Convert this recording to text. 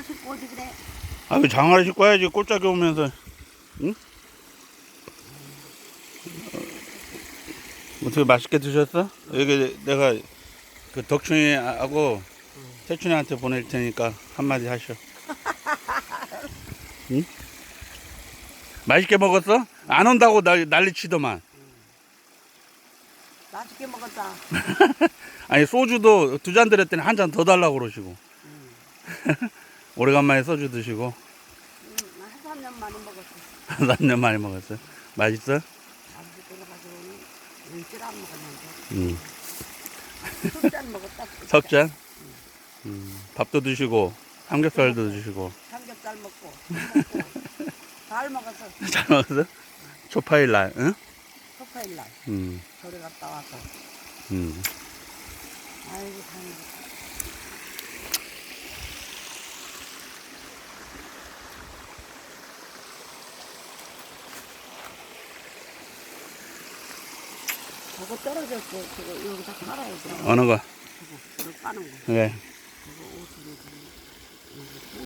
장화를 신고 오지 그래. 아, 왜 장화를 신고 와야지, 꼴짝이 오면서. 응? 어, 어떻게 맛있게 드셨어? 여기 내가 그 덕충이하고 태춘이한테 보낼 테니까 한마디 하셔. 응? 맛있게 먹었어? 안 온다고 날, 난리 치더만. 맛있게 먹었다. 아니, 소주도 두 잔 드렸더니 한 잔 더 달라고 그러시고. 오래간만에 소주 드시고. 음, 한 3년 만에 먹었어. 한 3년 만에 먹었어요. 맛있어? 아버지 돌아가지고는 일주일 안 먹었는데. 응. 술잔 먹었다. 술잔. 석잔? 음, 밥도 드시고, 삼겹살도 드시고. 삼겹살 먹고. 잘 먹었어. 잘 먹었어? 초파일 날, 응? 토파일 날. 음, 절에 갔다 와서. 음. 아이고, 다행이다. 저거 떨어졌어. 저거 여기다 깔아야 돼. 어느 거? 저거, 저거 까는 거. 그래.